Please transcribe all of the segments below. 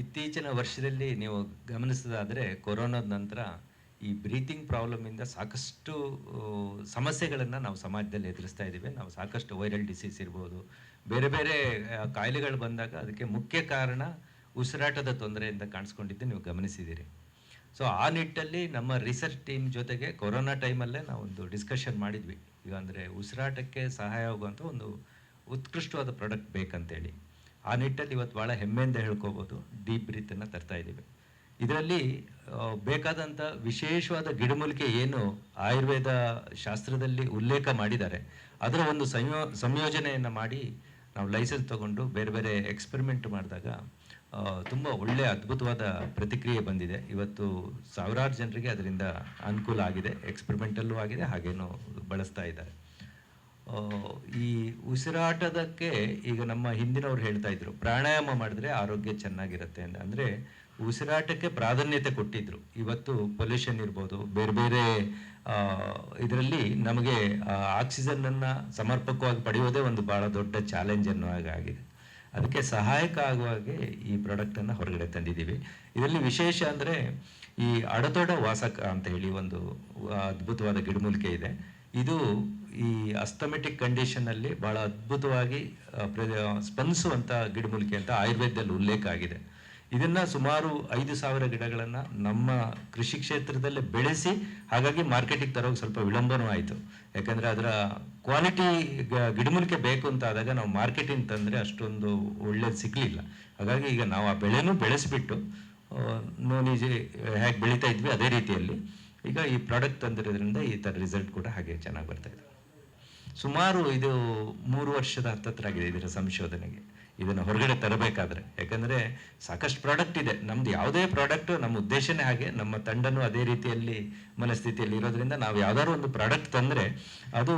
ಇತ್ತೀಚಿನ ವರ್ಷದಲ್ಲಿ ನೀವು ಗಮನಿಸೋದಾದರೆ ಕೊರೋನಾದ ನಂತರ ಈ ಬ್ರೀತಿಂಗ್ ಪ್ರಾಬ್ಲಮಿಂದ ಸಾಕಷ್ಟು ಸಮಸ್ಯೆಗಳನ್ನು ನಾವು ಸಮಾಜದಲ್ಲಿ ಎದುರಿಸ್ತಾ ಇದ್ದೀವಿ. ನಾವು ಸಾಕಷ್ಟು ವೈರಲ್ ಡಿಸೀಸ್ ಇರ್ಬೋದು. ಬೇರೆ ಬೇರೆ ಕಾಯಿಲೆಗಳು ಬಂದಾಗ ಅದಕ್ಕೆ ಮುಖ್ಯ ಕಾರಣ ಉಸಿರಾಟದ ತೊಂದರೆಯಿಂದ ಕಾಣಿಸ್ಕೊಂಡಿದ್ದು ನೀವು ಗಮನಿಸಿದ್ದೀರಿ. ಸೊ ಆ ನಿಟ್ಟಲ್ಲಿ ನಮ್ಮ ರಿಸರ್ಚ್ ಟೀಮ್ ಜೊತೆಗೆ ಕೊರೋನಾ ಟೈಮಲ್ಲೇ ನಾವೊಂದು ಡಿಸ್ಕಷನ್ ಮಾಡಿದ್ವಿ. ಈಗ ಅಂದರೆ ಉಸಿರಾಟಕ್ಕೆ ಸಹಾಯ ಆಗುವಂಥ ಒಂದು ಉತ್ಕೃಷ್ಟವಾದ ಪ್ರಾಡಕ್ಟ್ ಬೇಕಂತೇಳಿ. ಆ ನಿಟ್ಟಲ್ಲಿ ಇವತ್ತು ಭಾಳ ಹೆಮ್ಮೆಯಿಂದ ಹೇಳ್ಕೋಬೋದು ಡೀಪ್ ಬ್ರೀತನ್ನು ತರ್ತಾ ಇದ್ದೀವಿ. ಇದರಲ್ಲಿ ಬೇಕಾದಂಥ ವಿಶೇಷವಾದ ಗಿಡಮೂಲಿಕೆ ಏನು ಆಯುರ್ವೇದ ಶಾಸ್ತ್ರದಲ್ಲಿ ಉಲ್ಲೇಖ ಮಾಡಿದ್ದಾರೆ. ಅದರ ಒಂದು ಸಂಯೋ, ಸಂಯೋಜನೆಯನ್ನು ಮಾಡಿ ನಾವು ಲೈಸೆನ್ಸ್ ತಗೊಂಡು ಬೇರೆ ಬೇರೆ ಎಕ್ಸ್ಪೆರಿಮೆಂಟ್ ಮಾಡಿದಾಗ ತುಂಬ ಒಳ್ಳೆಯ ಅದ್ಭುತವಾದ ಪ್ರತಿಕ್ರಿಯೆ ಬಂದಿದೆ. ಇವತ್ತು ಸಾವಿರಾರು ಜನರಿಗೆ ಅದರಿಂದ ಅನುಕೂಲ ಆಗಿದೆ, ಎಕ್ಸ್ಪೆರಿಮೆಂಟಲ್ಲೂ ಆಗಿದೆ, ಹಾಗೇನೂ ಬಳಸ್ತಾ ಇದ್ದಾರೆ. ಉಸಿರಾಟದಕ್ಕೆ ಈಗ ನಮ್ಮ ಹಿಂದಿನವ್ರು ಹೇಳ್ತಾ ಇದ್ರು, ಪ್ರಾಣಾಯಾಮ ಮಾಡಿದ್ರೆ ಆರೋಗ್ಯ ಚೆನ್ನಾಗಿರುತ್ತೆ ಅಂತ. ಅಂದರೆ ಉಸಿರಾಟಕ್ಕೆ ಪ್ರಾಧಾನ್ಯತೆ ಕೊಟ್ಟಿದ್ರು. ಇವತ್ತು ಪೊಲ್ಯೂಷನ್ ಇರ್ಬೋದು, ಬೇರೆ ಬೇರೆ ಇದರಲ್ಲಿ ನಮಗೆ ಆಕ್ಸಿಜನ್ ಅನ್ನ ಸಮರ್ಪಕವಾಗಿ ಪಡೆಯೋದೇ ಒಂದು ಬಹಳ ದೊಡ್ಡ ಚಾಲೆಂಜ್ ಅನ್ನೋ ಆಗಿದೆ. ಅದಕ್ಕೆ ಸಹಾಯಕ ಆಗುವ ಹಾಗೆ ಈ ಪ್ರಾಡಕ್ಟನ್ನು ಹೊರಗಡೆ ತಂದಿದ್ದೀವಿ. ಇದರಲ್ಲಿ ವಿಶೇಷ ಅಂದರೆ ಈ ಅಡತೊಡ ವಾಸಕ ಅಂತ ಹೇಳಿ ಒಂದು ಅದ್ಭುತವಾದ ಗಿಡಮೂಲಿಕೆ ಇದೆ. ಇದು ಈ ಅಸ್ತಮೆಟಿಕ್ ಕಂಡೀಷನ್ನಲ್ಲಿ ಬಹಳ ಅದ್ಭುತವಾಗಿ ಸ್ಪಂದಿಸುವಂಥ ಗಿಡಮೂಲಿಕೆ ಅಂತ ಆಯುರ್ವೇದದಲ್ಲಿ ಉಲ್ಲೇಖ ಆಗಿದೆ. ಇದನ್ನ ಸುಮಾರು ಐದು ಸಾವಿರ ಗಿಡಗಳನ್ನು ನಮ್ಮ ಕೃಷಿ ಕ್ಷೇತ್ರದಲ್ಲೇ ಬೆಳೆಸಿ, ಹಾಗಾಗಿ ಮಾರ್ಕೆಟಿಗೆ ತರೋಕೆ ಸ್ವಲ್ಪ ವಿಳಂಬನೂ ಆಯಿತು. ಯಾಕಂದರೆ ಅದರ ಕ್ವಾಲಿಟಿ ಗಿಡಮೂಲಿಕೆ ಬೇಕು ಅಂತ ಆದಾಗ ನಾವು ಮಾರ್ಕೆಟಿಂಗ್ ತಂದರೆ ಅಷ್ಟೊಂದು ಒಳ್ಳೇದು ಸಿಗಲಿಲ್ಲ. ಹಾಗಾಗಿ ಈಗ ನಾವು ಆ ಬೆಳೆನೂ ಬೆಳೆಸಿಬಿಟ್ಟು ನೋನಿಜಿ ಹೇಗೆ ಬೆಳೀತಾ ಇದ್ವಿ ಅದೇ ರೀತಿಯಲ್ಲಿ. ಈಗ ಈ ಪ್ರಾಡಕ್ಟ್ ತಂದಿರೋದ್ರಿಂದ ಈ ಥರ ರಿಸಲ್ಟ್ ಕೂಡ ಹಾಗೆ ಚೆನ್ನಾಗಿ ಬರ್ತಾ ಇದೆ. ಸುಮಾರು ಇದು ಮೂರು ವರ್ಷದ ಹತ್ತತ್ರ ಆಗಿದೆ ಇದರ ಸಂಶೋಧನೆಗೆ. ಇದನ್ನು ಹೊರಗಡೆ ತರಬೇಕಾದ್ರೆ. ಯಾಕಂದರೆ ಸಾಕಷ್ಟು ಪ್ರಾಡಕ್ಟ್ ಇದೆ. ನಮ್ದು ಯಾವುದೇ ಪ್ರಾಡಕ್ಟ್ ನಮ್ಮ ಉದ್ದೇಶನೇ ಹಾಗೆ, ನಮ್ಮ ತಂಡನೂ ಅದೇ ರೀತಿಯಲ್ಲಿ ಮನಸ್ಥಿತಿಯಲ್ಲಿ ಇರೋದ್ರಿಂದ ನಾವು ಯಾವ್ದಾದ್ರು ಒಂದು ಪ್ರಾಡಕ್ಟ್ ತಂದರೆ ಅದು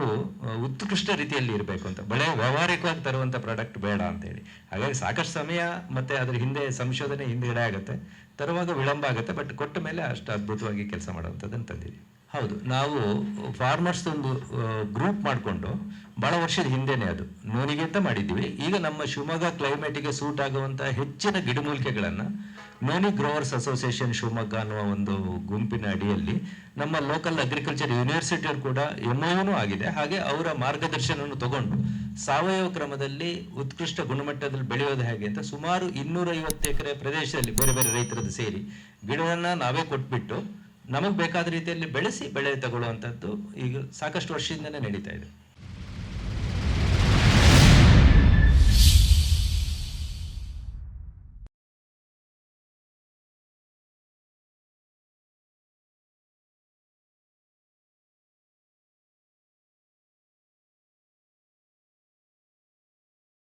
ಉತ್ಕೃಷ್ಟ ರೀತಿಯಲ್ಲಿ ಇರಬೇಕು ಅಂತ. ಬಳೆ ವ್ಯಾವಹಾರಿಕವಾಗಿ ತರುವಂಥ ಪ್ರಾಡಕ್ಟ್ ಬೇಡ ಅಂತೇಳಿ. ಹಾಗಾಗಿ ಸಾಕಷ್ಟು ಸಮಯ ಮತ್ತು ಅದ್ರ ಹಿಂದೆ ಸಂಶೋಧನೆ ಹಿಂದೆಗಡೆ ಆಗುತ್ತೆ. ತರುವಾಗ ವಿಳಂಬ ಆಗುತ್ತೆ ಬಟ್ ಕೊಟ್ಟ ಮೇಲೆ ಅಷ್ಟು ಅದ್ಭುತವಾಗಿ ಕೆಲಸ ಮಾಡುವಂಥದ್ದನ್ನು ತಂದಿದ್ದೀವಿ. ಹೌದು, ನಾವು ಫಾರ್ಮರ್ಸ್ ಒಂದು ಗ್ರೂಪ್ ಮಾಡಿಕೊಂಡು ಬಹಳ ವರ್ಷದ ಹಿಂದೆನೆ ಅದು. ನೋನಿಗೆ ಅಂತ ಮಾಡಿದ್ದೀವಿ. ಈಗ ನಮ್ಮ ಶಿವಮೊಗ್ಗ ಕ್ಲೈಮೇಟಿಗೆ ಸೂಟ್ ಆಗುವಂಥ ಹೆಚ್ಚಿನ ಗಿಡಮೂಲಿಕೆಗಳನ್ನ ನೋನಿ ಗ್ರೋವರ್ಸ್ ಅಸೋಸಿಯೇಷನ್ ಶಿವಮೊಗ್ಗ ಅನ್ನುವ ಒಂದು ಗುಂಪಿನ ಅಡಿಯಲ್ಲಿ ನಮ್ಮ ಲೋಕಲ್ ಅಗ್ರಿಕಲ್ಚರ್ ಯೂನಿವರ್ಸಿಟಿಯವರು ಕೂಡ ಎಂಒನೂ ಆಗಿದೆ. ಹಾಗೆ ಅವರ ಮಾರ್ಗದರ್ಶನವನ್ನು ತಗೊಂಡು ಸಾವಯವ ಕ್ರಮದಲ್ಲಿ ಉತ್ಕೃಷ್ಟ ಗುಣಮಟ್ಟದಲ್ಲಿ ಬೆಳೆಯೋದು ಹೇಗೆ ಅಂತ ಸುಮಾರು ಇನ್ನೂರೈವತ್ತು ಎಕರೆ ಪ್ರದೇಶದಲ್ಲಿ ಬೇರೆ ಬೇರೆ ರೈತರದ್ದು ಸೇರಿ ಗಿಡವನ್ನು ನಾವೇ ಕೊಟ್ಬಿಟ್ಟು ನಮಗೆ ಬೇಕಾದ ರೀತಿಯಲ್ಲಿ ಬೆಳೆಸಿ ಬೆಳೆ ತಗೊಳ್ಳುವಂಥದ್ದು ಈಗ ಸಾಕಷ್ಟು ವರ್ಷದಿಂದನೇ ನಡೀತಾ ಇದೆ.